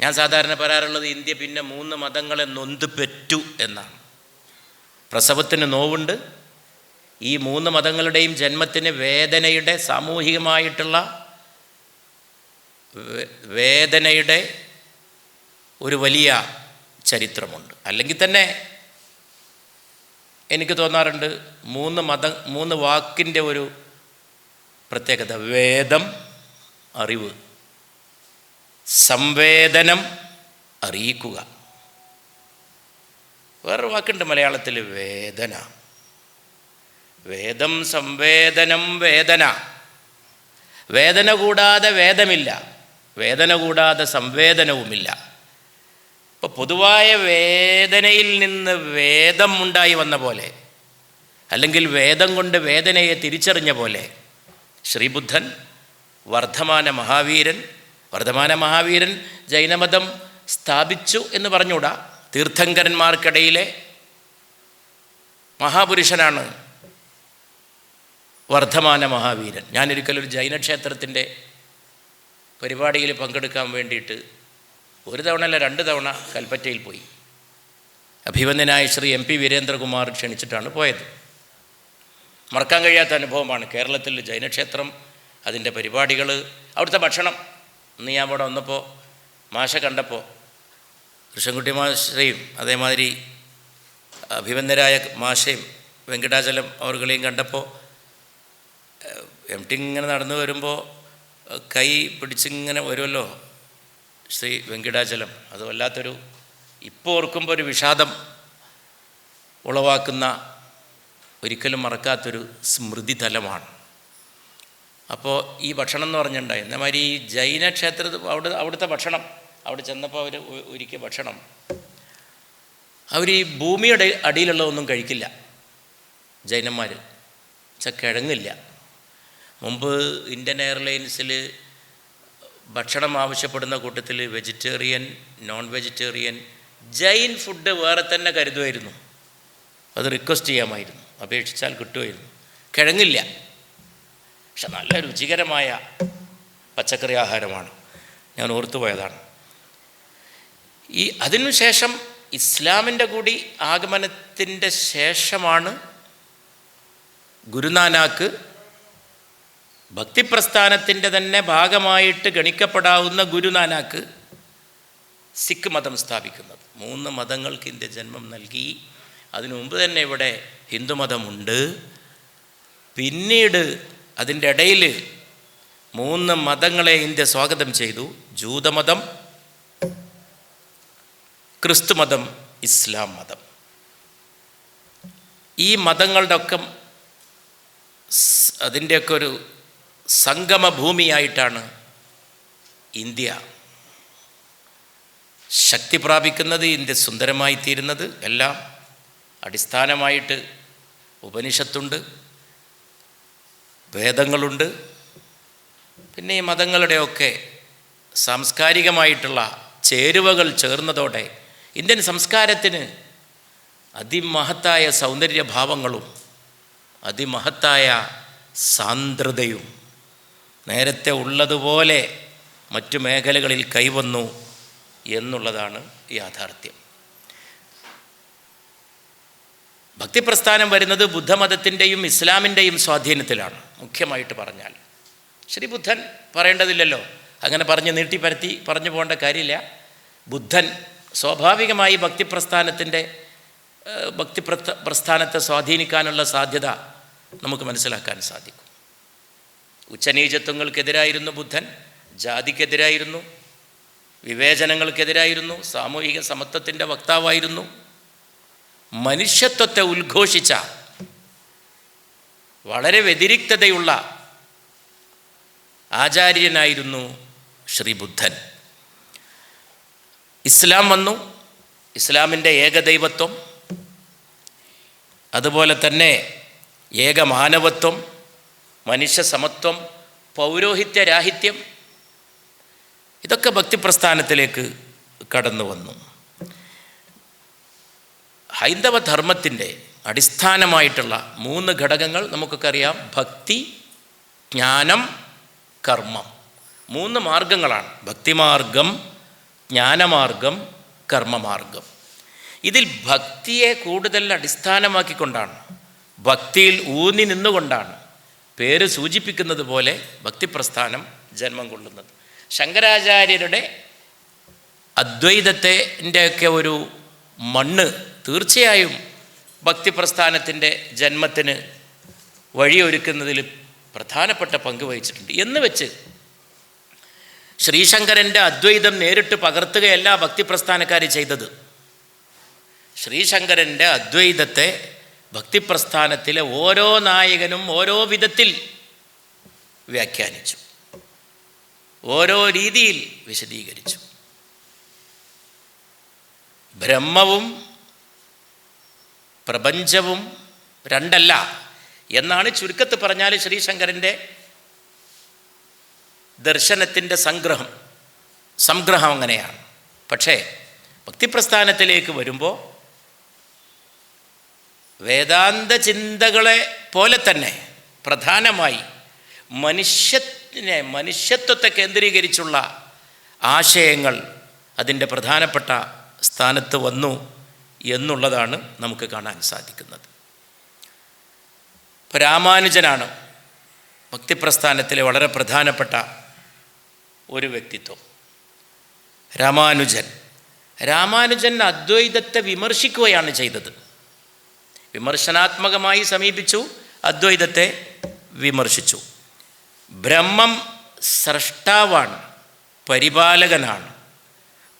ഞാൻ സാധാരണ പറയാറുള്ളത് ഇന്ത്യ പിന്നെ മൂന്ന് മതങ്ങളെ നൊന്ത് പെറ്റു എന്നാണ്. പ്രസവത്തിന് നോവുണ്ട്. ഈ മൂന്ന് മതങ്ങളുടെയും ജന്മത്തിന് വേദനയുടെ സാമൂഹികമായിട്ടുള്ള വേദനയുടെ ഒരു വലിയ ചരിത്രമുണ്ട്. അല്ലെങ്കിൽ തന്നെ എനിക്ക് തോന്നാറുണ്ട് മൂന്ന് മത മൂന്ന് വാക്കിന്റെ ഒരു പ്രത്യേകത വേദം അറിവ്. സംവേദനം അറിയിക്കുക. വേറൊരു വാക്കുണ്ട് മലയാളത്തിൽ വേദന. വേദം സംവേദനം വേദന. വേദന കൂടാതെ വേദമില്ല. വേദന കൂടാതെ സംവേദനവുമില്ല. ഇപ്പോൾ പൊതുവായ വേദനയിൽ നിന്ന് വേദം ഉണ്ടായി വന്ന പോലെ അല്ലെങ്കിൽ വേദം കൊണ്ട് വേദനയെ തിരിച്ചറിഞ്ഞ പോലെ ശ്രീബുദ്ധൻ വർദ്ധമാന മഹാവീരൻ വർദ്ധമാന മഹാവീരൻ ജൈനമതം സ്ഥാപിച്ചു എന്ന് പറഞ്ഞുകൂടാ? തീർത്ഥങ്കരന്മാർക്കിടയിലെ മഹാപുരുഷനാണ് വർദ്ധമാന മഹാവീരൻ. ഞാനൊരിക്കലൊരു ജൈനക്ഷേത്രത്തിന്റെ പരിപാടിയിൽ പങ്കെടുക്കാൻ വേണ്ടിയിട്ട് ഒരു തവണ അല്ല രണ്ട് തവണ കൽപ്പറ്റയിൽ പോയി. അഭിവന്ദനായ ശ്രീ എം പി വീരേന്ദ്രകുമാർ ക്ഷണിച്ചിട്ടാണ് പോയത്. മറക്കാൻ കഴിയാത്ത അനുഭവമാണ് കേരളത്തിൽ ജൈനക്ഷേത്രം അതിന്റെ പരിപാടികൾ അവിടുത്തെ ഭക്ഷണം. ഇന്ന് ഞാൻ അവിടെ വന്നപ്പോൾ മാഷ കണ്ടപ്പോൾ കൃഷ്ണൻകുട്ടി മാഷയും അതേമാതിരി അഭിവന്ദരായ മാഷയും വെങ്കടാചലം അവർകളെയും കണ്ടപ്പോൾ എം ടി ഇങ്ങനെ നടന്നു വരുമ്പോൾ കൈ പിടിച്ചിങ്ങനെ വരുമല്ലോ ശ്രീ വെങ്കിടാചലം. അത് വല്ലാത്തൊരു ഇപ്പോൾ ഓർക്കുമ്പോൾ ഒരു വിഷാദം ഉളവാക്കുന്ന ഒരിക്കലും മറക്കാത്തൊരു സ്മൃതി തലമാണ് അപ്പോൾ ഈ ഭക്ഷണം എന്ന് പറഞ്ഞിട്ടുണ്ടായി. എന്നാൽ ഈ ജൈന ക്ഷേത്രത്തിൽ അവിടെ അവിടുത്തെ ഭക്ഷണം. അവിടെ ചെന്നപ്പോൾ അവർ ഒരുക്കിയ ഭക്ഷണം. അവർ ഈ ഭൂമിയുടെ അടിയിലുള്ളതൊന്നും കഴിക്കില്ല. ജൈനന്മാർ വെച്ചാൽ കിഴങ്ങില്ല. മുമ്പ് ഇന്ത്യൻ എയർലൈൻസിൽ ഭക്ഷണം ആവശ്യപ്പെടുന്ന കൂട്ടത്തിൽ vegetarian non vegetarian Jain food വേറെ തന്നെ കരുതുമായിരുന്നു. അത് റിക്വസ്റ്റ് ചെയ്യാമായിരുന്നു. അപേക്ഷിച്ചാൽ കിട്ടുമായിരുന്നു. കിഴങ്ങില്ല. പക്ഷെ നല്ല രുചികരമായ പച്ചക്കറി ആഹാരമാണ്. ഞാൻ ഓർത്തുപോയതാണ് ഈ അതിനുശേഷം ഇസ്ലാമിന്റെ കൂടി ആഗമനത്തിന്റെ ശേഷമാണ് ഗുരുനാനാക്ക് ഭക്തിപ്രസ്ഥാനത്തിന്റെ തന്നെ ഭാഗമായിട്ട് ഗണിക്കപ്പെടാവുന്ന ഗുരുനാനാക്ക് സിഖ് മതം സ്ഥാപിക്കുന്നത്. മൂന്ന് മതങ്ങൾക്ക് ഇന്ത്യ ജന്മം നൽകി. അതിനു മുമ്പ് തന്നെ ഇവിടെ ഹിന്ദുമതമുണ്ട് പിന്നീട് അതിന്റെ ഇടയിൽ മൂന്ന് മതങ്ങളെ ഇന്ത്യ സ്വാഗതം ചെയ്തു. ജൂതമതം ക്രിസ്തുമതം ഇസ്ലാം മതം. ഈ മതങ്ങളുടെ ഒക്കെ അതിന്റെയൊക്കെ ഒരു സംഗമ ഭൂമിയായിട്ടാണ് ഇന്ത്യ ശക്തി പ്രാപിക്കുന്നത് ഇന്ത്യ സുന്ദരമായി തീരുന്നത് എല്ലാം അടിസ്ഥാനമായിട്ട് ഉപനിഷത്തുണ്ട്. വേദങ്ങളുണ്ട് പിന്നെ ഈ മതങ്ങളുടെയൊക്കെ സാംസ്കാരികമായിട്ടുള്ള ചേരുവകൾ ചേർന്നതോടെ ഇന്ത്യൻ സംസ്കാരത്തിന് അതിമഹത്തായ സൗന്ദര്യഭാവങ്ങളും അതിമഹത്തായ സാന്ദ്രതയും നേരത്തെ ഉള്ളതുപോലെ മറ്റു മേഖലകളിൽ കൈവന്നു എന്നുള്ളതാണ് യാഥാർത്ഥ്യം. ഭക്തിപ്രസ്ഥാനം വരുന്നത് ബുദ്ധമതത്തിന്റെയും ഇസ്ലാമിന്റെയും സ്വാധീനത്തിലാണ്. മുഖ്യമായിട്ട് പറഞ്ഞാൽ. ശ്രീ ബുദ്ധൻ പറയേണ്ടതില്ലല്ലോ. അങ്ങനെ പറഞ്ഞ് നീട്ടിപ്പരത്തി പറഞ്ഞു പോകേണ്ട കാര്യമില്ല. ബുദ്ധൻ സ്വാഭാവികമായി ഭക്തിപ്രസ്ഥാനത്തിന്റെ ഏഹ്, ഭക്തിപ്രസ്ഥ പ്രസ്ഥാനത്തെ സ്വാധീനിക്കാനുള്ള സാധ്യത നമുക്ക് മനസ്സിലാക്കാൻ സാധിക്കും. ഉച്ചനീചത്വങ്ങൾക്കെതിരായിരുന്നു ബുദ്ധൻ ജാതിക്കെതിരായിരുന്നു വിവേചനങ്ങൾക്കെതിരായിരുന്നു സാമൂഹിക സമത്വത്തിന്റെ വക്താവായിരുന്നു. മനുഷ്യത്വത്തെ ഉദ്ഘോഷിച്ച വളരെ വ്യതിരിക്തതയുള്ള ആചാര്യനായിരുന്നു ശ്രീ ബുദ്ധൻ. ഇസ്ലാം വന്നു. ഇസ്ലാമിന്റെ ഏകദൈവത്വം. അതുപോലെ തന്നെ ഏകമാനവത്വം മനുഷ്യ സമത്വം പൗരോഹിത്യരാഹിത്യം ഇതൊക്കെ ഭക്തിപ്രസ്ഥാനത്തിലേക്ക് കടന്നു വന്നു. ഹൈന്ദവ ധർമ്മത്തിന്റെ അടിസ്ഥാനമായിട്ടുള്ള മൂന്ന് ഘടകങ്ങൾ നമുക്കൊക്കെ അറിയാം. ഭക്തി ജ്ഞാനം കർമ്മം. മൂന്ന് മാർഗങ്ങളാണ്. ഭക്തിമാർഗം ജ്ഞാനമാർഗം കർമ്മമാർഗം. ഇതിൽ ഭക്തിയെ കൂടുതൽ അടിസ്ഥാനമാക്കിക്കൊണ്ടാണ്. ഭക്തിയിൽ ഊന്നി നിന്നുകൊണ്ടാണ് പേര് സൂചിപ്പിക്കുന്നത് പോലെ ഭക്തിപ്രസ്ഥാനം ജന്മം കൊള്ളുന്നത്. ശങ്കരാചാര്യരുടെ അദ്വൈതത്തിന്റെയൊക്കെ ഒരു മണ്ണ് തീർച്ചയായും ഭക്തിപ്രസ്ഥാനത്തിന്റെ ജന്മത്തിന് വഴിയൊരുക്കുന്നതിൽ പ്രധാനപ്പെട്ട പങ്ക് വഹിച്ചിട്ടുണ്ട്. എന്ന് വെച്ച് ശ്രീശങ്കരന്റെ അദ്വൈതം നേരിട്ട് പകർത്തുകയല്ല ഭക്തിപ്രസ്ഥാനക്കാർ ചെയ്തത്. ശ്രീശങ്കരന്റെ അദ്വൈതത്തെ ഭക്തിപ്രസ്ഥാനത്തിലെ ഓരോ നായകനും ഓരോ വിധത്തിൽ വ്യാഖ്യാനിച്ചു. ഓരോ രീതിയിൽ വിശദീകരിച്ചു. ബ്രഹ്മവും പ്രപഞ്ചവും രണ്ടല്ല എന്നാണ് ചുരുക്കത്ത് പറഞ്ഞാൽ ശ്രീശങ്കരന്റെ ദർശനത്തിന്റെ സംഗ്രഹം. സംഗ്രഹം അങ്ങനെയാണ്. പക്ഷേ ഭക്തിപ്രസ്ഥാനത്തിലേക്ക് വരുമ്പോൾ വേദാന്ത ചിന്തകളെ പോലെ തന്നെ പ്രധാനമായി മനുഷ്യത്തിനെ മനുഷ്യത്വത്തെ കേന്ദ്രീകരിച്ചുള്ള ആശയങ്ങൾ അതിന്റെ പ്രധാനപ്പെട്ട സ്ഥാനത്ത് വന്നു. എന്നുള്ളതാണ് നമുക്ക് കാണാൻ സാധിക്കുന്നത്. ഇപ്പോൾ രാമാനുജനാണ് ഭക്തിപ്രസ്ഥാനത്തിലെ വളരെ പ്രധാനപ്പെട്ട ഒരു വ്യക്തിത്വം. രാമാനുജൻ. രാമാനുജൻ അദ്വൈതത്തെ വിമർശിക്കുകയാണ് ചെയ്തത്. വിമർശനാത്മകമായി സമീപിച്ചു അദ്വൈതത്തെ വിമർശിച്ചു. ബ്രഹ്മം സ്രഷ്ടാവാണ് പരിപാലകനാണ്.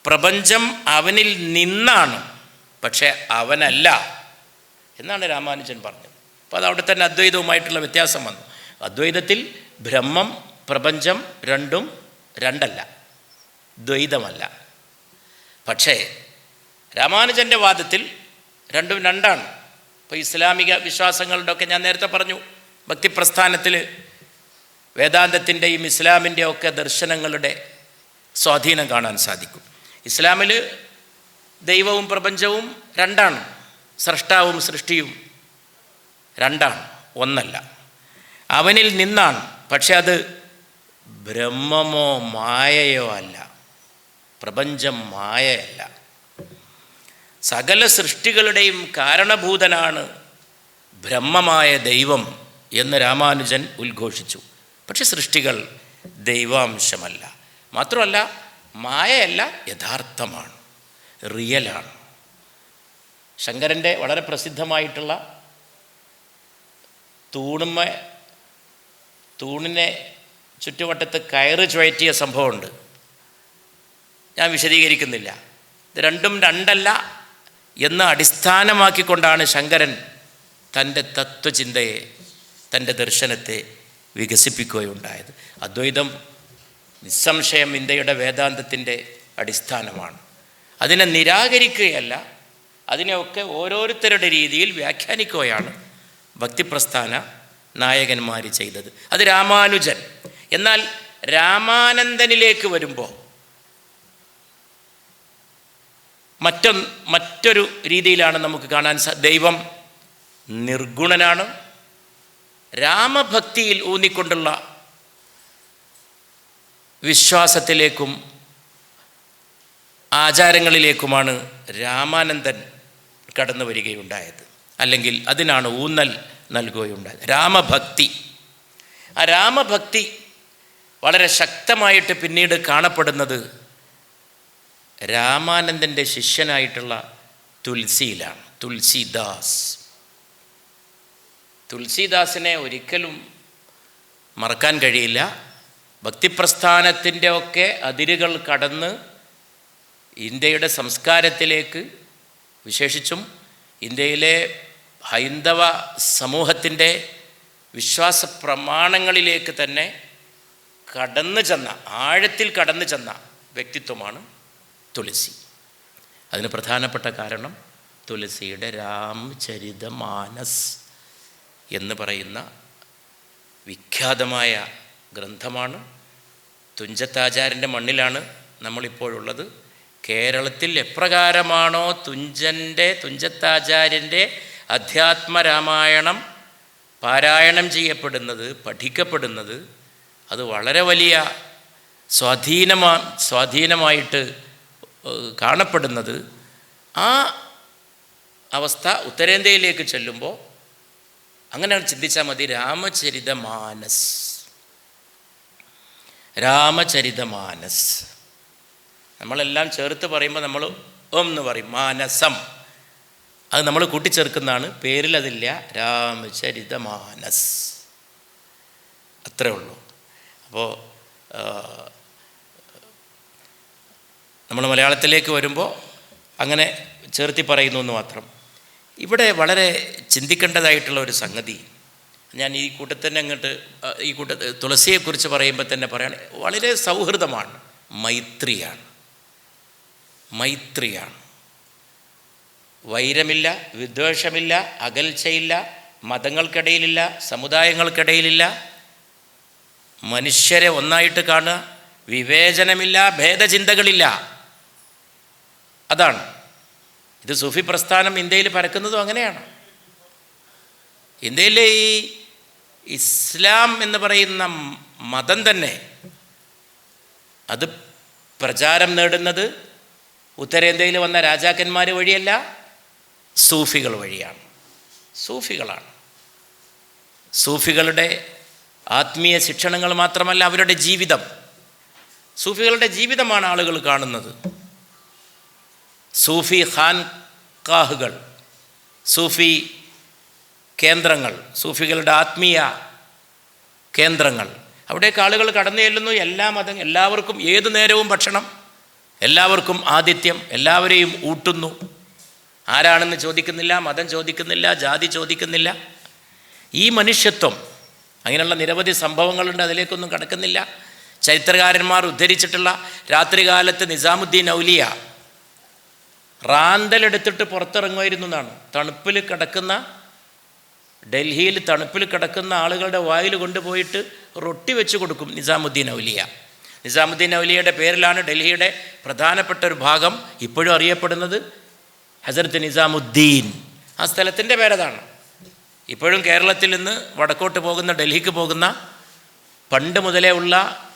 പ്രപഞ്ചം അവനിൽ നിന്നാണ്. പക്ഷേ അവനല്ല എന്നാണ് രാമാനുജൻ പറഞ്ഞത്. അപ്പോൾ അത് അവിടെ തന്നെ അദ്വൈതവുമായിട്ടുള്ള വ്യത്യാസം വന്നു. അദ്വൈതത്തിൽ ബ്രഹ്മം പ്രപഞ്ചം രണ്ടും രണ്ടല്ല. ദ്വൈതമല്ല. പക്ഷേ രാമാനുജന്റെ വാദത്തിൽ രണ്ടും രണ്ടാണ്. ഇപ്പോൾ ഇസ്ലാമിക വിശ്വാസങ്ങളുടെ ഒക്കെ ഞാൻ നേരത്തെ പറഞ്ഞു ഭക്തിപ്രസ്ഥാനത്തിൽ വേദാന്തത്തിന്റെയും ഇസ്ലാമിന്റെയും ഒക്കെ ദർശനങ്ങളുടെ സ്വാധീനം കാണാൻ സാധിക്കും. ഇസ്ലാമിൽ ദൈവവും പ്രപഞ്ചവും രണ്ടാണ്. സൃഷ്ടാവും സൃഷ്ടിയും രണ്ടാണ്. ഒന്നല്ല. അവനിൽ നിന്നാണ്. പക്ഷെ അത് ബ്രഹ്മമോ മായയോ അല്ല. പ്രപഞ്ചം മായയല്ല. സകല സൃഷ്ടികളുടെയും കാരണഭൂതനാണ് ബ്രഹ്മമായ ദൈവം എന്ന് രാമാനുജൻ ഉദ്ഘോഷിച്ചു. പക്ഷെ സൃഷ്ടികൾ ദൈവാംശമല്ല. മാത്രമല്ല മായയല്ല യഥാർത്ഥമാണ്. റിയലാണ്. ശങ്കരന്റെ വളരെ പ്രസിദ്ധമായിട്ടുള്ള തൂണുമ്മ തൂണിനെ ചുറ്റുവട്ടത്ത് കയറ് ചുഴറ്റിയ സംഭവമുണ്ട്. ഞാൻ വിശദീകരിക്കുന്നില്ല. ഇത് രണ്ടും രണ്ടല്ല എന്ന് അടിസ്ഥാനമാക്കിക്കൊണ്ടാണ് ശങ്കരൻ തന്റെ തത്വചിന്തയെ തന്റെ ദർശനത്തെ വികസിപ്പിക്കുകയുണ്ടായത്. അദ്വൈതം നിസ്സംശയം ഇന്ത്യയുടെ വേദാന്തത്തിന്റെ അടിസ്ഥാനമാണ്. അതിനെ നിരാകരിക്കുകയല്ല അതിനെയൊക്കെ ഓരോരുത്തരുടെ രീതിയിൽ വ്യാഖ്യാനിക്കുകയാണ് ഭക്തിപ്രസ്ഥാന നായകന്മാർ ചെയ്തത്. അത് രാമാനുജൻ. എന്നാൽ രാമാനന്ദനിലേക്ക് വരുമ്പോൾ മറ്റൊ മറ്റൊരു രീതിയിലാണ് നമുക്ക് കാണാൻ ദൈവം നിർഗുണനാണ്. രാമഭക്തിയിൽ ഊന്നിക്കൊണ്ടുള്ള വിശ്വാസത്തിലേക്കും ആചാരങ്ങളിലേക്കുമാണ് രാമാനന്ദൻ കടന്നു വരികയുണ്ടായത്. അല്ലെങ്കിൽ അതിനാണ് ഊന്നൽ നൽകുകയുണ്ടായത്. രാമഭക്തി. ആ രാമഭക്തി വളരെ ശക്തമായിട്ട് പിന്നീട് കാണപ്പെടുന്നത് രാമാനന്ദന്റെ ശിഷ്യനായിട്ടുള്ള തുൽസിയിലാണ്. തുൽസിദാസ്. തുൽസിദാസിനെ ഒരിക്കലും മറക്കാൻ കഴിയില്ല. ഭക്തിപ്രസ്ഥാനത്തിന്റെ ഒക്കെ അതിരുകൾ കടന്ന് ഇന്ത്യയുടെ സംസ്കാരത്തിലേക്ക് വിശേഷിച്ചും ഇന്ത്യയിലെ ഹൈന്ദവ സമൂഹത്തിന്റെ വിശ്വാസ പ്രമാണങ്ങളിലേക്ക് തന്നെ കടന്നു ചെന്ന ആഴത്തിൽ കടന്നു ചെന്ന വ്യക്തിത്വമാണ് തുളസി. അതിന് പ്രധാനപ്പെട്ട കാരണം തുളസിയുടെ രാംചരിത മാനസ് എന്ന് പറയുന്ന വിഖ്യാതമായ ഗ്രന്ഥമാണ്. തുഞ്ചത്താചാര്യന്റെ മണ്ണിലാണ് നമ്മളിപ്പോഴുള്ളത്. കേരളത്തിൽ എപ്രകാരമാണോ തുഞ്ചന്റെ തുഞ്ചത്താചാര്യന്റെ അധ്യാത്മരാമായണം പാരായണം ചെയ്യപ്പെടുന്നത് പഠിക്കപ്പെടുന്നത് അത് വളരെ വലിയ സ്വാധീനമാ സ്വാധീനമായിട്ട് കാണപ്പെടുന്നത്. ആ അവസ്ഥ ഉത്തരേന്ത്യയിലേക്ക് ചെല്ലുമ്പോൾ അങ്ങനെ ചിന്തിച്ചാൽ മതി രാമചരിതമാനസ്. രാമചരിതമാനസ്. നമ്മളെല്ലാം ചേർത്ത് പറയുമ്പോൾ നമ്മൾ ഓം എന്ന് പറയും. മാനസം. അത് നമ്മൾ കൂട്ടിച്ചേർക്കുന്നതാണ്. പേരിൽ അതില്ല രാമചരിതമാനസ്. അത്രേ ഉള്ളൂ. അപ്പോൾ നമ്മൾ മലയാളത്തിലേക്ക് വരുമ്പോൾ അങ്ങനെ ചേർത്തി പറയുന്നു എന്ന് മാത്രം. ഇവിടെ വളരെ ചിന്തിക്കേണ്ടതായിട്ടുള്ള ഒരു സംഗതി. ഞാൻ ഈ കൂട്ടത്തന്നെ അങ്ങോട്ട് ഈ കൂട്ട തുളസിയെക്കുറിച്ച് പറയുമ്പോൾ തന്നെ പറയുകയാണെങ്കിൽ വളരെ സൗഹൃദമാണ്. മൈത്രിയാണ്. മൈത്രിയാണ്. വൈരമില്ല വിദ്വേഷമില്ല അകൽച്ചയില്ല മതങ്ങൾക്കിടയിലില്ല സമുദായങ്ങൾക്കിടയിലില്ല. മനുഷ്യരെ ഒന്നായിട്ട് കാണുക വിവേചനമില്ല ഭേദചിന്തകളില്ല. അതാണ്. ഇത് സൂഫി പ്രസ്ഥാനം ഇന്ത്യയിൽ പരക്കുന്നതും അങ്ങനെയാണ്. ഇന്ത്യയിലെ ഈ ഇസ്ലാം എന്ന് പറയുന്ന മതം തന്നെ അത് പ്രചാരം നേടുന്നത് ഉത്തരേന്ത്യയിൽ വന്ന രാജാക്കന്മാർ വഴിയല്ല സൂഫികൾ വഴിയാണ്. സൂഫികളാണ്. സൂഫികളുടെ ആത്മീയ ശിക്ഷണങ്ങൾ മാത്രമല്ല അവരുടെ ജീവിതം. സൂഫികളുടെ ജീവിതമാണ് ആളുകൾ കാണുന്നത്. സൂഫി ഖാൻകാഹുകൾ സൂഫി കേന്ദ്രങ്ങൾ സൂഫികളുടെ ആത്മീയ കേന്ദ്രങ്ങൾ. അവിടേക്ക് ആളുകൾ കടന്നു ചെല്ലുന്നു. എല്ലാ മതം എല്ലാവർക്കും ഏതു നേരവും ഭക്ഷണം എല്ലാവർക്കും ആതിഥ്യം എല്ലാവരെയും ഊട്ടുന്നു. ആരാണെന്ന് ചോദിക്കുന്നില്ല മതം ചോദിക്കുന്നില്ല ജാതി ചോദിക്കുന്നില്ല. ഈ മനുഷ്യത്വം അങ്ങനെയുള്ള നിരവധി സംഭവങ്ങളുണ്ട് അതിലേക്കൊന്നും കടക്കുന്നില്ല. ചരിത്രകാരന്മാർ ഉദ്ധരിച്ചിട്ടുള്ള രാത്രികാലത്ത് നിസാമുദ്ദീൻ ഔലിയ റാന്തലെടുത്തിട്ട് പുറത്തിറങ്ങുമായിരുന്നു എന്നാണ്. തണുപ്പിൽ കിടക്കുന്ന ഡൽഹിയിൽ തണുപ്പിൽ കിടക്കുന്ന ആളുകളുടെ വായിൽ കൊണ്ടുപോയിട്ട് റൊട്ടി വെച്ച് കൊടുക്കും നിസാമുദ്ദീൻ ഔലിയ. നിസാമുദ്ദീൻ ഔലിയയുടെ പേരിലാണ് ഡൽഹിയുടെ പ്രധാനപ്പെട്ട ഒരു ഭാഗം ഇപ്പോഴും അറിയപ്പെടുന്നത്. ഹസരത്ത് നിസാമുദ്ദീൻ. ആ സ്ഥലത്തിന്റെ പേരതാണ്. ഇപ്പോഴും കേരളത്തിൽ നിന്ന് വടക്കോട്ട് പോകുന്ന ഡൽഹിക്ക് പോകുന്ന പണ്ട് മുതലേ ഉള്ള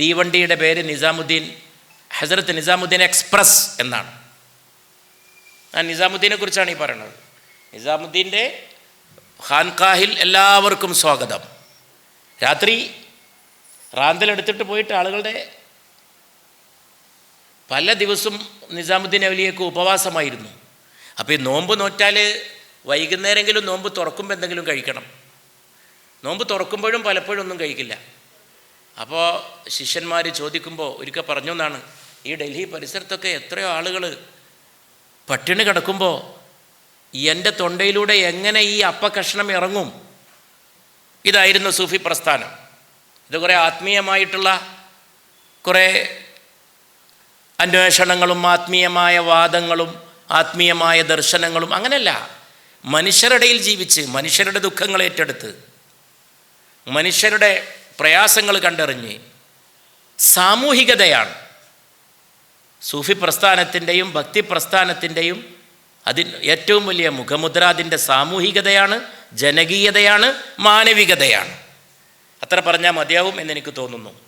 തീവണ്ടിയുടെ പേര് നിസാമുദ്ദീൻ ഹസരത്ത് നിസാമുദ്ദീൻ എക്സ്പ്രസ് എന്നാണ്. ഞാൻ നിസാമുദ്ദീനെ കുറിച്ചാണ് ഈ പറയുന്നത്. നിസാമുദ്ദീന്റെ ഖാൻഖാഹിൽ എല്ലാവർക്കും സ്വാഗതം. രാത്രി റാന്തലെടുത്തിട്ട് പോയിട്ട് ആളുകളുടെ പല ദിവസവും നിസാമുദ്ദീൻ അവലിയൊക്കെ ഉപവാസമായിരുന്നു. അപ്പോൾ ഈ നോമ്പ് നോറ്റാൽ വൈകുന്നേരമെങ്കിലും നോമ്പ് തുറക്കുമ്പോൾ എന്തെങ്കിലും കഴിക്കണം. നോമ്പ് തുറക്കുമ്പോഴും പലപ്പോഴും ഒന്നും കഴിക്കില്ല. അപ്പോൾ ശിഷ്യന്മാർ ചോദിക്കുമ്പോൾ ഒരിക്കൽ പറഞ്ഞു എന്നാണ് ഈ ഡൽഹി പരിസരത്തൊക്കെ എത്രയോ ആളുകൾ പട്ടിണി കിടക്കുമ്പോൾ എന്റെ തൊണ്ടയിലൂടെ എങ്ങനെ ഈ അപ്പ കഷ്ണം ഇറങ്ങും? ഇതായിരുന്നു സൂഫി പ്രസ്ഥാനം. ഇത് കുറേ ആത്മീയമായിട്ടുള്ള കുറേ അന്വേഷണങ്ങളും ആത്മീയമായ വാദങ്ങളും ആത്മീയമായ ദർശനങ്ങളും അങ്ങനെയല്ല. മനുഷ്യരുടെയിൽ ജീവിച്ച് മനുഷ്യരുടെ ദുഃഖങ്ങൾ ഏറ്റെടുത്ത് മനുഷ്യരുടെ പ്രയാസങ്ങൾ കണ്ടറിഞ്ഞ് സാമൂഹികതയാണ്. സൂഫി പ്രസ്ഥാനത്തിന്റെയും ഭക്തി പ്രസ്ഥാനത്തിന്റെയും അതിൽ ഏറ്റവും വലിയ മുഖമുദ്ര അതിന്റെ സാമൂഹികതയാണ് ജനകീയതയാണ് മാനവികതയാണ്. അത്ര പറഞ്ഞാൽ മതിയാവും എന്നെനിക്ക് തോന്നുന്നു.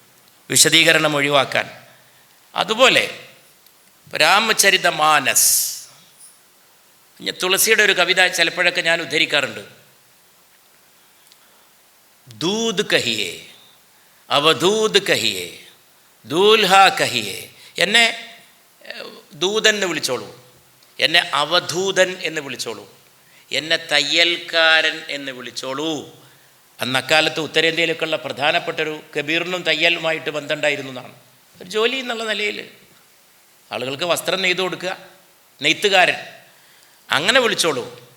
വിശദീകരണം ഒഴിവാക്കാൻ. അതുപോലെ രാമചരിത മാനസ് തുളസിയുടെ ഒരു കവിത ചിലപ്പോഴൊക്കെ ഞാൻ ഉദ്ധരിക്കാറുണ്ട്. ദൂത് കഹിയേ അവധൂത് കഹിയേ ദൂൽഹ കഹിയേ. എന്നെ ദൂതൻ എന്ന് വിളിച്ചോളൂ. എന്നെ അവധൂതൻ എന്ന് വിളിച്ചോളൂ. എന്നെ തയ്യൽക്കാരൻ എന്ന് വിളിച്ചോളൂ. അന്ന് അക്കാലത്ത് ഉത്തരേന്ത്യയിലേക്കുള്ള പ്രധാനപ്പെട്ടൊരു കബീറിനും തയ്യലുമായിട്ട് ബന്ധമുണ്ടായിരുന്നു എന്നാണ്. ഒരു ജോലി എന്നുള്ള നിലയിൽ ആളുകൾക്ക് വസ്ത്രം നെയ്തു കൊടുക്കുക നെയ്ത്തുകാരൻ. അങ്ങനെ വിളിച്ചോളൂ.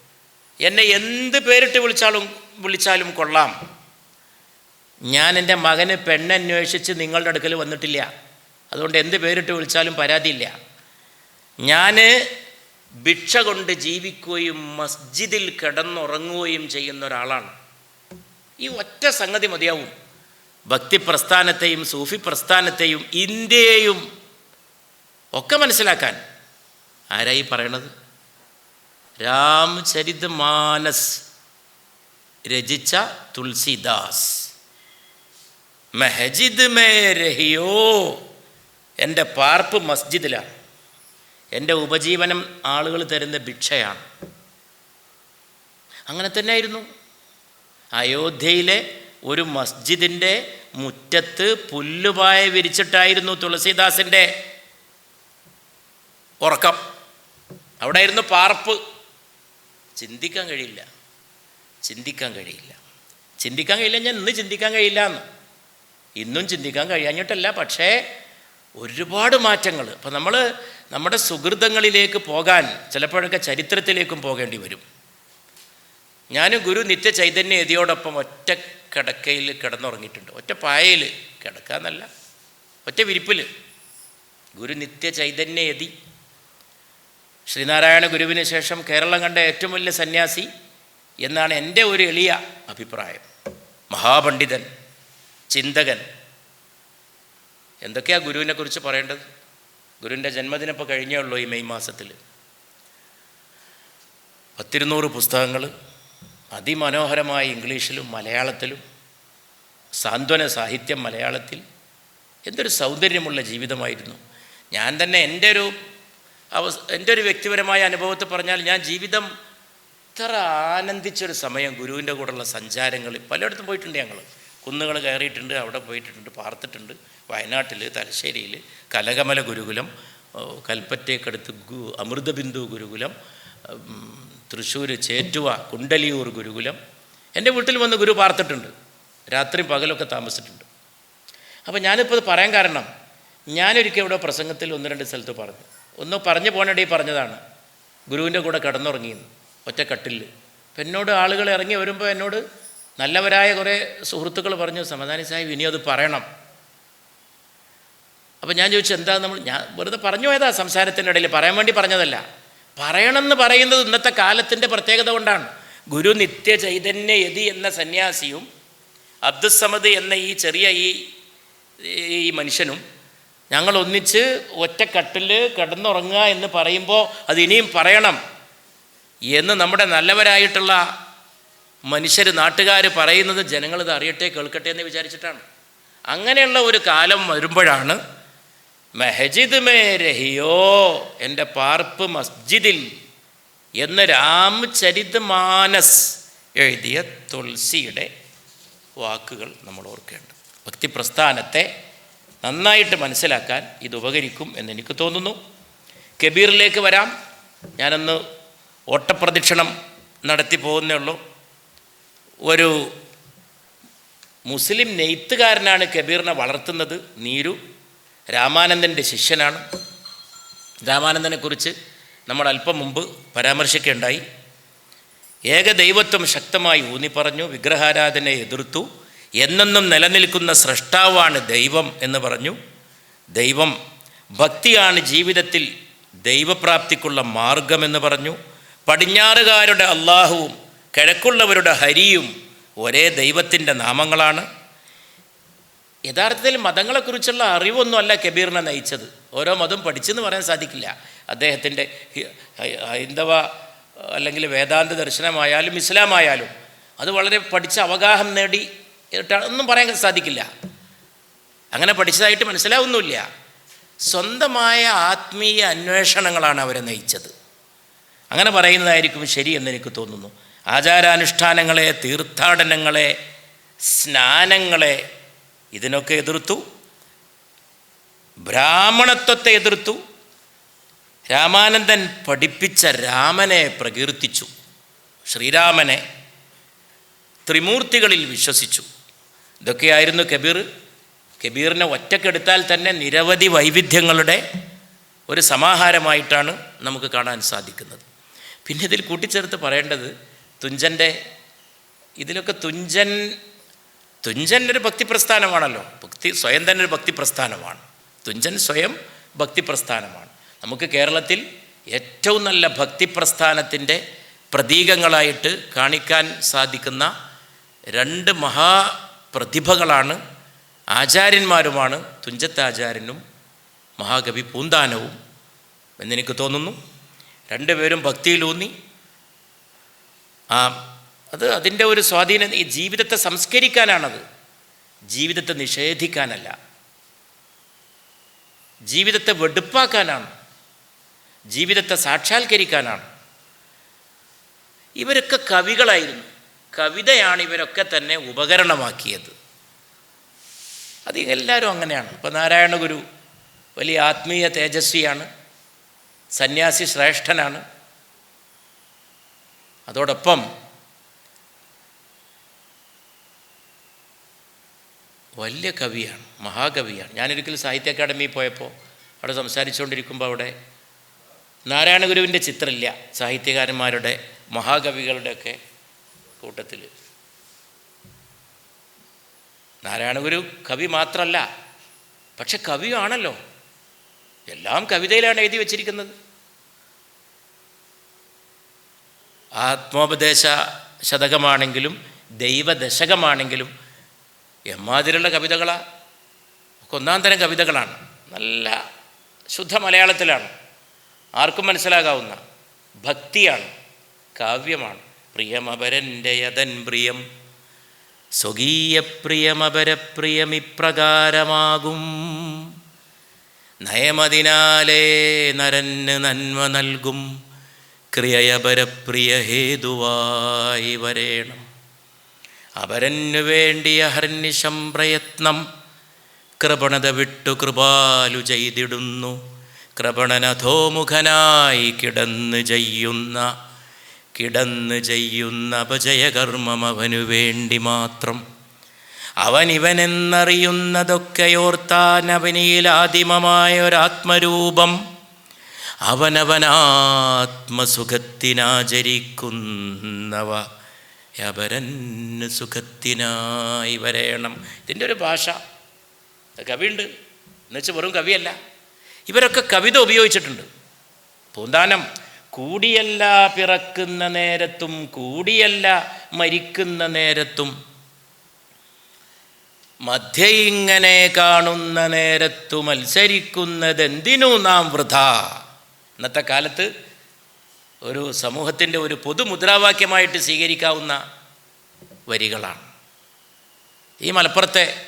എന്നെ എന്ത് പേരിട്ട് വിളിച്ചാലും വിളിച്ചാലും കൊള്ളാം. ഞാൻ എന്റെ മകന് പെണ്ണന്വേഷിച്ച് നിങ്ങളുടെ അടുക്കൽ വന്നിട്ടില്ല. അതുകൊണ്ട് എന്ത് പേരിട്ട് വിളിച്ചാലും പരാതിയില്ല. ഞാൻ ഭിക്ഷ കൊണ്ട് ജീവിക്കുകയും മസ്ജിദിൽ കിടന്നുറങ്ങുകയും ചെയ്യുന്ന ഒരാളാണ്. ഈ ഒറ്റ സംഗതി മതിയാവും. ഭക്തി പ്രസ്ഥാനത്തെയും സൂഫി പ്രസ്ഥാനത്തെയും ഇന്ത്യയെയും ഒക്കെ മനസ്സിലാക്കാൻ. ആരായി പറയണത്? രാംചരിത് മാനസ് രചിച്ച തുളസിദാസ്. മെഹജിദ് മേ രഹിയോ? എന്റെ പാർപ്പ് മസ്ജിദിലാണ്. എന്റെ ഉപജീവനം ആളുകൾ തരുന്ന ഭിക്ഷയാണ്. അങ്ങനെ തന്നെയായിരുന്നു. അയോധ്യയിലെ ഒരു മസ്ജിദിന്റെ മുറ്റത്ത് പുല്ലുപായ വിരിച്ചിട്ടായിരുന്നു തുളസീദാസിന്റെ ഉറക്കം. അവിടെ ആയിരുന്നു പാർപ്പ്. ചിന്തിക്കാൻ കഴിയില്ല. ചിന്തിക്കാൻ കഴിയില്ല. ചിന്തിക്കാൻ കഴിയില്ല ഞാൻ ഇന്ന് ചിന്തിക്കാൻ കഴിയില്ല എന്ന് ഇന്നും ചിന്തിക്കാൻ കഴിയാഞ്ഞിട്ടല്ല പക്ഷേ ഒരുപാട് മാറ്റങ്ങൾ അപ്പം നമ്മൾ നമ്മുടെ സുഹൃതങ്ങളിലേക്ക് പോകാൻ ചിലപ്പോഴൊക്കെ ചരിത്രത്തിലേക്കും പോകേണ്ടി വരും. ഞാൻ ഗുരു നിത്യ ചൈതന്യ യതിയോടൊപ്പം ഒറ്റ കിടക്കയിൽ കിടന്നുറങ്ങിയിട്ടുണ്ട്. ഒറ്റ പായയിൽ കിടക്കാന്നല്ല. ഒറ്റ വിരിപ്പിൽ. ഗുരു നിത്യ ചൈതന്യ എതി ശ്രീനാരായണ ഗുരുവിന് ശേഷം കേരളം കണ്ട ഏറ്റവും വലിയ സന്യാസി എന്നാണ് എന്റെ ഒരു എളിയ അഭിപ്രായം. മഹാപണ്ഡിതൻ ചിന്തകൻ. എന്തൊക്കെയാണ് ഗുരുവിനെ കുറിച്ച് പറയേണ്ടത്? ഗുരുവിന്റെ ജന്മദിനം ഇപ്പോൾ കഴിഞ്ഞേ ഉള്ളൂ ഈ മെയ് മാസത്തിൽ പത്തിരുന്നൂറ് പുസ്തകങ്ങൾ അതിമനോഹരമായ ഇംഗ്ലീഷിലും മലയാളത്തിലും സാന്ത്വന സാഹിത്യം മലയാളത്തിൽ എന്തൊരു സൗന്ദര്യമുള്ള ജീവിതമായിരുന്നു. ഞാൻ തന്നെ എന്റെ ഒരു അവസ് എന്റെ ഒരു വ്യക്തിപരമായ അനുഭവത്തിൽ പറഞ്ഞാൽ ഞാൻ ജീവിതം ഇത്ര ആനന്ദിച്ചൊരു സമയം ഗുരുവിന്റെ കൂടെയുള്ള സഞ്ചാരങ്ങൾ പലയിടത്തും പോയിട്ടുണ്ട് ഞങ്ങൾ. കുന്നുകൾ കയറിയിട്ടുണ്ട് അവിടെ പോയിട്ടുണ്ട് പാർത്തിട്ടുണ്ട്. വയനാട്ടിൽ തലശ്ശേരിയിൽ കലകമല ഗുരുകുലം കൽപ്പറ്റയ്ക്കടുത്ത് ഗു അമൃതബിന്ദു ഗുരുകുലം തൃശ്ശൂർ ചേറ്റുവ കുണ്ടലിയൂർ ഗുരുകുലം. എന്റെ വീട്ടിൽ വന്ന് ഗുരു പാർത്തിട്ടുണ്ട്. രാത്രി പകലൊക്കെ താമസിച്ചിട്ടുണ്ട്. അപ്പോൾ ഞാനിപ്പോൾ ഇത് പറയാൻ കാരണം ഞാനൊരിക്കൽ ഇവിടെ പ്രസംഗത്തിൽ ഒന്ന് രണ്ട് സ്ഥലത്ത് പറഞ്ഞു. ഒന്ന് പറഞ്ഞു പോകണടി പറഞ്ഞതാണ് ഗുരുവിന്റെ കൂടെ കിടന്നുറങ്ങിയെന്ന് ഒറ്റക്കട്ടിൽ അപ്പം എന്നോട് ആളുകൾ ഇറങ്ങി വരുമ്പോൾ എന്നോട് നല്ലവരായ കുറേ സുഹൃത്തുക്കൾ പറഞ്ഞു സമാധാനി സാഹിബ് ഇനി അത് പറയണം. അപ്പോൾ ഞാൻ ചോദിച്ചു എന്താ നമ്മൾ? ഞാൻ വെറുതെ പറഞ്ഞു പോയതാ സംസാരത്തിന്റെ ഇടയിൽ പറയാൻ വേണ്ടി പറഞ്ഞതല്ല. പറയണമെന്ന് പറയുന്നത് ഇന്നത്തെ കാലത്തിന്റെ പ്രത്യേകത കൊണ്ടാണ്. ഗുരു നിത്യ ചൈതന്യ യതി എന്ന സന്യാസിയും അബ്ദുസമദ് എന്ന ഈ ചെറിയ ഈ ഈ മനുഷ്യനും ഞങ്ങൾ ഒന്നിച്ച് ഒറ്റക്കട്ടിൽ കിടന്നുറങ്ങുക എന്ന് പറയുമ്പോൾ അത് ഇനിയും പറയണം എന്ന് നമ്മുടെ നല്ലവരായിട്ടുള്ള മനുഷ്യർ നാട്ടുകാർ പറയുന്നത് ജനങ്ങളിത് അറിയട്ടെ കേൾക്കട്ടെ എന്ന് വിചാരിച്ചിട്ടാണ്. അങ്ങനെയുള്ള ഒരു കാലം വരുമ്പോഴാണ് മെഹജിദ് മേ രഹിയോ? എന്റെ പാർപ്പ് മസ്ജിദിൽ എന്ന് രാംചരിത് മാനസ് എഴുതിയ തുളസിയുടെ വാക്കുകൾ നമ്മൾ ഓർക്കേണ്ടത്. ഭക്തി പ്രസ്ഥാനത്തെ നന്നായിട്ട് മനസ്സിലാക്കാൻ ഇത് ഉപകരിക്കും എന്നെനിക്ക് തോന്നുന്നു. കബീറിലേക്ക് വരാം. ഞാനൊന്ന് ഓട്ടപ്രദക്ഷിണം നടത്തി പോകുന്നേ ഉള്ളൂ. ഒരു മുസ്ലിം നെയ്ത്തുകാരനാണ് കബീറിനെ വളർത്തുന്നത്. നീരു. രാമാനന്ദന്റെ ശിഷ്യനാണ്. രാമാനന്ദനെക്കുറിച്ച് നമ്മൾ അല്പം മുമ്പ് പരാമർശിക്കുകയുണ്ടായി ഏകദൈവത്വം ശക്തമായി ഊന്നി ഊന്നിപ്പറഞ്ഞു വിഗ്രഹാരാധനയെ എതിർത്തു എന്നെന്നും നിലനിൽക്കുന്ന സൃഷ്ടാവാണ് ദൈവം എന്ന് പറഞ്ഞു. ദൈവം ഭക്തിയാണ് ജീവിതത്തിൽ ദൈവപ്രാപ്തിക്കുള്ള മാർഗമെന്ന് പറഞ്ഞു. പടിഞ്ഞാറുകാരുടെ അള്ളാഹുവും കിഴക്കുള്ളവരുടെ ഹരിയും ഒരേ ദൈവത്തിന്റെ നാമങ്ങളാണ്. യഥാർത്ഥത്തിൽ മതങ്ങളെക്കുറിച്ചുള്ള അറിവൊന്നും അല്ല കബീറിനെ നയിച്ചത്. ഓരോ മതം പഠിച്ചെന്ന് പറയാൻ സാധിക്കില്ല. അദ്ദേഹത്തിന്റെ ഹൈന്ദവ അല്ലെങ്കിൽ വേദാന്ത ദർശനമായാലും ഇസ്ലാമായാലും അത് വളരെ പഠിച്ച അവഗാഹം നേടി ഒന്നും പറയാൻ സാധിക്കില്ല. അങ്ങനെ പഠിച്ചതായിട്ട് മനസ്സിലാവുന്നില്ല സ്വന്തമായ ആത്മീയ അന്വേഷണങ്ങളാണ് അവരെ നയിച്ചത്. അങ്ങനെ പറയുന്നതായിരിക്കും ശരി എന്ന് എനിക്ക് തോന്നുന്നു. ആചാരാനുഷ്ഠാനങ്ങളെ തീർത്ഥാടനങ്ങളെ സ്നാനങ്ങളെ ഇതിനൊക്കെ എതിർത്തു. ബ്രാഹ്മണത്വത്തെ എതിർത്തു. രാമാനന്ദൻ പഠിപ്പിച്ച രാമനെ പ്രകീർത്തിച്ചു. ശ്രീരാമനെ ത്രിമൂർത്തികളിൽ വിശ്വസിച്ചു. ഇതൊക്കെയായിരുന്നു കബീർ. കബീറിനെ ഒറ്റക്കെടുത്താൽ തന്നെ നിരവധി വൈവിധ്യങ്ങളുടെ ഒരു സമാഹാരമായിട്ടാണ് നമുക്ക് കാണാൻ സാധിക്കുന്നത്. പിന്നെ ഇതിൽ കൂട്ടിച്ചേർത്ത് പറയേണ്ടത് തുഞ്ചന്റെ ഇതിലൊക്കെ തുഞ്ചൻ തുഞ്ചൻ ഒരു ഭക്തി പ്രസ്ഥാനമാണല്ലോ ഭക്തി സ്വയം തന്നെ ഒരു ഭക്തി പ്രസ്ഥാനമാണ് തുഞ്ചൻ സ്വയം ഭക്തി പ്രസ്ഥാനമാണ് നമുക്ക് കേരളത്തിൽ ഏറ്റവും നല്ല ഭക്തി പ്രസ്ഥാനത്തിന്റെ പ്രതീകങ്ങളായിട്ട് കാണിക്കാൻ സാധിക്കുന്ന രണ്ട് മഹാപ്രതിഭകളാണ് ആചാര്യന്മാരുമാണ്. തുഞ്ചത്താചാര്യനും മഹാകവി പൂന്താനവും എന്നെനിക്ക് തോന്നുന്നു. രണ്ടുപേരും ഭക്തിയിലൂന്നി ആ അത് അതിന്റെ ഒരു സ്വാധീനം ഈ ജീവിതത്തെ സംസ്കരിക്കാനാണത്. ജീവിതത്തെ നിഷേധിക്കാനല്ല. ജീവിതത്തെ വെടുപ്പാക്കാനാണ്. ജീവിതത്തെ സാക്ഷാത്കരിക്കാനാണ്. ഇവരൊക്കെ കവികളായിരുന്നു. കവിതയാണ് ഇവരൊക്കെ തന്നെ ഉപകരണമാക്കിയത്. അത് എല്ലാവരും അങ്ങനെയാണ്. ഇപ്പോൾ നാരായണ ഗുരു വലിയ ആത്മീയ തേജസ്വിയാണ്. സന്യാസി ശ്രേഷ്ഠനാണ്. അതോടൊപ്പം വലിയ കവിയാണ് മഹാകവിയാണ്. ഞാനൊരിക്കൽ സാഹിത്യ അക്കാദമിയിൽ പോയപ്പോൾ അവിടെ സംസാരിച്ചുകൊണ്ടിരിക്കുമ്പോൾ അവിടെ നാരായണ ഗുരുവിന്റെ ചിത്രമില്ല സാഹിത്യകാരന്മാരുടെ മഹാകവികളുടെയൊക്കെ കൂട്ടത്തിൽ നാരായണ ഗുരു കവി മാത്രമല്ല പക്ഷെ കവിയാണല്ലോ. എല്ലാം കവിതയിലാണ് എഴുതി വച്ചിരിക്കുന്നത്. ആത്മോപദേശ ശതകമാണെങ്കിലും ദൈവദശകമാണെങ്കിലും എമ്മാതിരിയുള്ള കവിതകളാണ് ഒക്കെ ഒന്നാം തരം കവിതകളാണ്. നല്ല ശുദ്ധ മലയാളത്തിലാണ്. ആർക്കും മനസ്സിലാകാവുന്ന. ഭക്തിയാണ്. കാവ്യമാണ്. പ്രിയമപരന്റെ യതൻ പ്രിയം. സ്വകീയ പ്രിയമപരപ്രിയമിപ്രകാരമാകും നയമതിനാലേ നരന് നന്മ നൽകും. ക്രിയയപരപ്രിയ ഹേതുവായി വരേണം. അപരനു വേണ്ടി അഹർനിശം പ്രയത്നം കൃപണത വിട്ടു കൃപാലു ചെയ്തിടുന്നു. കൃപണനധോമുഖനായി കിടന്ന് ചെയ്യുന്ന കിടന്ന് ചെയ്യുന്ന അപജയകർമ്മം അവനു വേണ്ടി മാത്രം. അവൻ ഇവനെന്നറിയുന്നതൊക്കെയോർത്താൻ ആദിമമായ ഒരാത്മരൂപം. അവനവനാത്മസുഖത്തിനാചരിക്കുന്നവ. അപരന് സുഖത്തിനായി വരയണം. ഇതിന്റെ ഒരു ഭാഷ. കവിയുണ്ട്. എന്നുവെച്ചാൽ വെറും കവിയല്ല. ഇവരൊക്കെ കവിത ഉപയോഗിച്ചിട്ടുണ്ട്. പൂന്താനം. കൂടിയല്ല പിറക്കുന്ന നേരത്തും കൂടിയല്ല മരിക്കുന്ന നേരത്തും. മധ്യ ഇങ്ങനെ കാണുന്ന നേരത്തു മത്സരിക്കുന്നതെന്തിനു നാം വൃഥ? ഇന്നത്തെ കാലത്ത് ഒരു സമൂഹത്തിന്റെ ഒരു പൊതുമുദ്രാവാക്യമായിട്ട് സ്വീകരിക്കാവുന്ന വരികളാണ്. ഈ മലപ്പുറത്തെ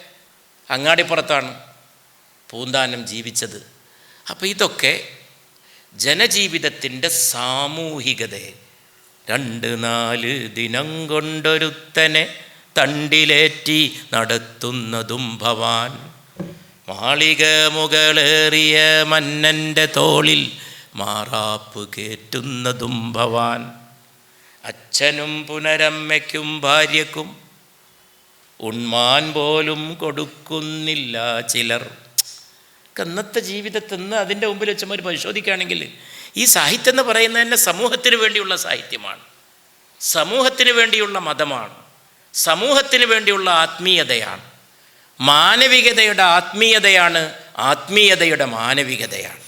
അങ്ങാടിപ്പുറത്താണ് പൂന്താനം ജീവിച്ചത്. അപ്പോൾ ഇതൊക്കെ ജനജീവിതത്തിന്റെ സാമൂഹികതയെ രണ്ട് നാല് ദിനം കൊണ്ടൊരുത്തനെ തണ്ടിലേറ്റി നടത്തുന്നതും ഭവാൻ. മാളിക മുകളേറിയ മന്നന്റെ തോളിൽ മാറാപ്പ് കേറ്റുന്നതും ഭവാൻ. അച്ഛനും പുനരമ്മയ്ക്കും ഭാര്യക്കും ഉണ്മാൻ പോലും കൊടുക്കുന്നില്ല ചിലർ. ഇന്നത്തെ ജീവിതത്തിൽ നിന്ന് അതിന്റെ മുമ്പിൽ വെച്ചമാർ പരിശോധിക്കുകയാണെങ്കിൽ ഈ സാഹിത്യം എന്ന് പറയുന്നത് തന്നെ സമൂഹത്തിന് വേണ്ടിയുള്ള സാഹിത്യമാണ്. സമൂഹത്തിന് വേണ്ടിയുള്ള മതമാണ്. സമൂഹത്തിന് വേണ്ടിയുള്ള ആത്മീയതയാണ്. മാനവികതയുടെ ആത്മീയതയാണ് ആത്മീയതയുടെ മാനവികതയാണ്.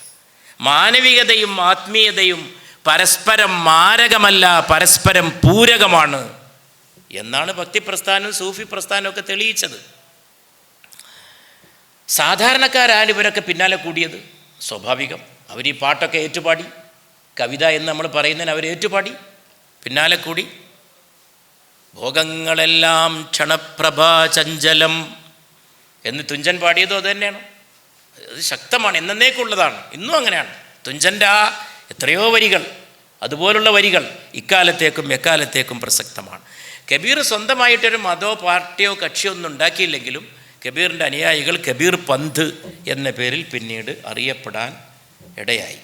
മാനവികതയും ആത്മീയതയും പരസ്പരം മാരകമല്ല പരസ്പരം പൂരകമാണ് എന്നാണ് ഭക്തി പ്രസ്ഥാനവും സൂഫി പ്രസ്ഥാനവും ഒക്കെ തെളിയിച്ചത്. സാധാരണക്കാരാണ് ഇവരൊക്കെ പിന്നാലെ കൂടിയത്. സ്വാഭാവികം. അവർ ഈ പാട്ടൊക്കെ ഏറ്റുപാടി. കവിത എന്ന് നമ്മൾ പറയുന്നതിന് അവർ ഏറ്റുപാടി. പിന്നാലെ കൂടി. ഭോഗങ്ങളെല്ലാം ക്ഷണപ്രഭാ ചഞ്ചലം എന്ന് തുഞ്ചൻ പാടിയതും അത് തന്നെയാണ്. അത് ശക്തമാണ്. എന്നേക്കുള്ളതാണ് ഇന്നും അങ്ങനെയാണ്. തുഞ്ചന്റെ ആ എത്രയോ വരികൾ അതുപോലുള്ള വരികൾ ഇക്കാലത്തേക്കും എക്കാലത്തേക്കും പ്രസക്തമാണ്. കബീർ സ്വന്തമായിട്ടൊരു മതോ പാർട്ടിയോ കക്ഷിയോ ഒന്നും ഉണ്ടാക്കിയില്ലെങ്കിലും കബീറിന്റെ അനുയായികൾ കബീർ പന്ത് എന്ന പേരിൽ പിന്നീട് അറിയപ്പെടാൻ ഇടയായി.